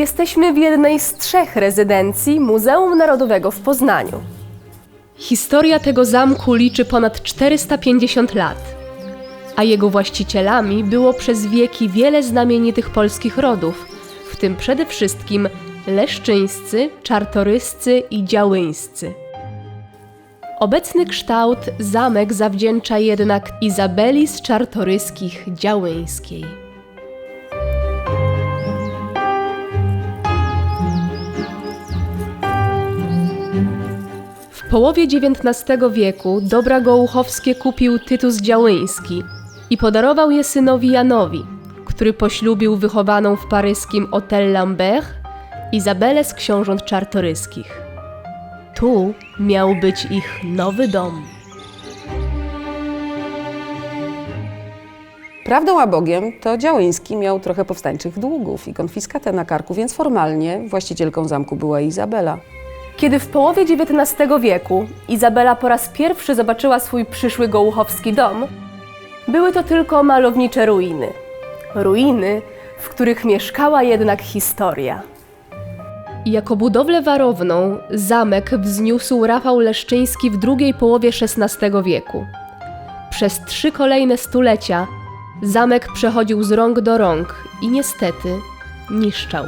Jesteśmy w jednej z trzech rezydencji Muzeum Narodowego w Poznaniu. Historia tego zamku liczy ponad 450 lat, a jego właścicielami było przez wieki wiele znamienitych polskich rodów, w tym przede wszystkim leszczyńscy, czartoryscy i działyńscy. Obecny kształt zamek zawdzięcza jednak Izabeli z Czartoryskich Działyńskiej. Połowie XIX wieku dobra gołuchowskie kupił Tytus Działyński i podarował je synowi Janowi, który poślubił wychowaną w paryskim Hotel Lambert Izabelę z książąt czartoryskich. Tu miał być ich nowy dom. Prawdą a Bogiem to Działyński miał trochę powstańczych długów i konfiskatę na karku, więc formalnie właścicielką zamku była Izabela. Kiedy w połowie XIX wieku Izabela po raz pierwszy zobaczyła swój przyszły gołuchowski dom, były to tylko malownicze ruiny. Ruiny, w których mieszkała jednak historia. Jako budowlę warowną zamek wzniósł Rafał Leszczyński w drugiej połowie XVI wieku. Przez trzy kolejne stulecia zamek przechodził z rąk do rąk i niestety niszczał.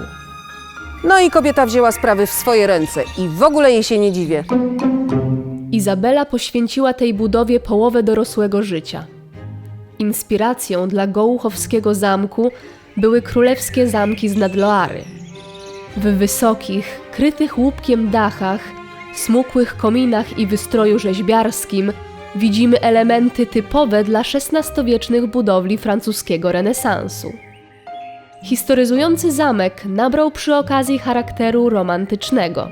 No i kobieta wzięła sprawy w swoje ręce i w ogóle jej się nie dziwię. Izabela poświęciła tej budowie połowę dorosłego życia. Inspiracją dla gołuchowskiego zamku były królewskie zamki z Nadloary. W wysokich, krytych łupkiem dachach, smukłych kominach i wystroju rzeźbiarskim widzimy elementy typowe dla XVI-wiecznych budowli francuskiego renesansu. Historyzujący zamek nabrał przy okazji charakteru romantycznego.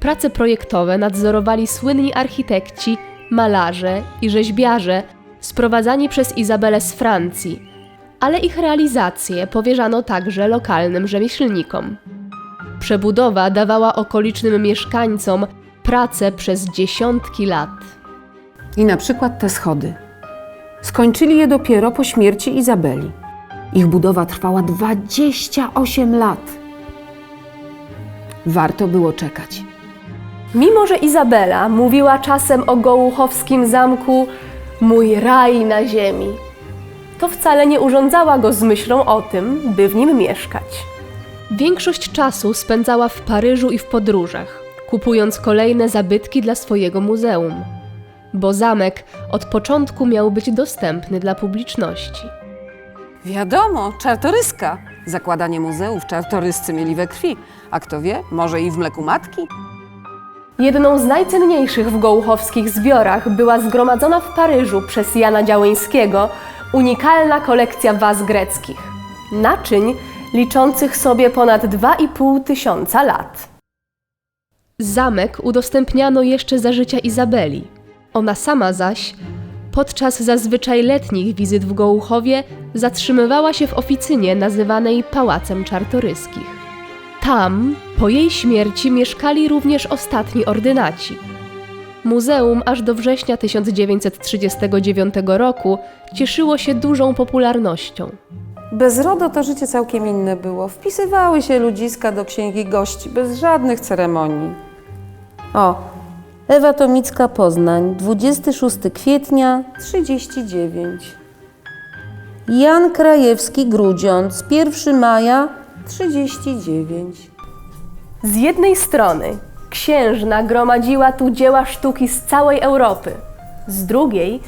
Prace projektowe nadzorowali słynni architekci, malarze i rzeźbiarze sprowadzani przez Izabelę z Francji, ale ich realizację powierzano także lokalnym rzemieślnikom. Przebudowa dawała okolicznym mieszkańcom pracę przez dziesiątki lat. I na przykład te schody. Skończyli je dopiero po śmierci Izabeli. Ich budowa trwała 28 lat. Warto było czekać. Mimo, że Izabela mówiła czasem o gołuchowskim zamku mój raj na ziemi, to wcale nie urządzała go z myślą o tym, by w nim mieszkać. Większość czasu spędzała w Paryżu i w podróżach, kupując kolejne zabytki dla swojego muzeum, bo zamek od początku miał być dostępny dla publiczności. Wiadomo, czartoryska. Zakładanie muzeów czartoryscy mieli we krwi. A kto wie, może i w mleku matki? Jedną z najcenniejszych w gołuchowskich zbiorach była zgromadzona w Paryżu przez Jana Działyńskiego unikalna kolekcja waz greckich. Naczyń liczących sobie ponad 2,5 tysiąca lat. Zamek udostępniano jeszcze za życia Izabeli. Ona sama zaś, podczas zazwyczaj letnich wizyt w Gołuchowie, zatrzymywała się w oficynie nazywanej Pałacem Czartoryskich. Tam, po jej śmierci, mieszkali również ostatni ordynaci. Muzeum aż do września 1939 roku cieszyło się dużą popularnością. Bez RODO to życie całkiem inne było. Wpisywały się ludziska do księgi gości, bez żadnych ceremonii. O, Ewa Tomicka, Poznań, 26 kwietnia 39. Jan Krajewski, Grudziądz, 1 maja 39. Z jednej strony księżna gromadziła tu dzieła sztuki z całej Europy, z drugiej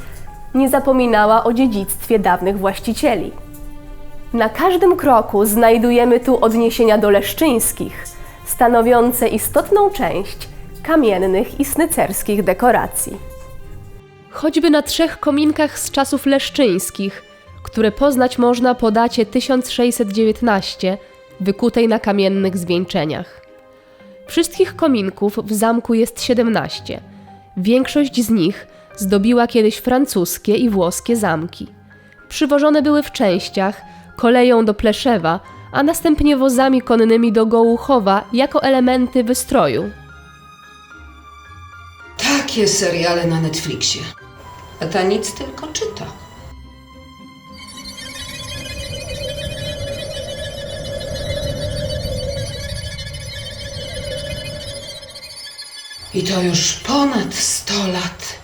nie zapominała o dziedzictwie dawnych właścicieli. Na każdym kroku znajdujemy tu odniesienia do leszczyńskich, stanowiące istotną część kamiennych i snycerskich dekoracji. Choćby na trzech kominkach z czasów leszczyńskich, które poznać można po dacie 1619, wykutej na kamiennych zwieńczeniach. Wszystkich kominków w zamku jest 17. Większość z nich zdobiła kiedyś francuskie i włoskie zamki. Przywożone były w częściach, koleją do Pleszewa, a następnie wozami konnymi do Gołuchowa jako elementy wystroju. Jakie seriale na Netflixie? A ta nic tylko czyta. I to już ponad 100 lat.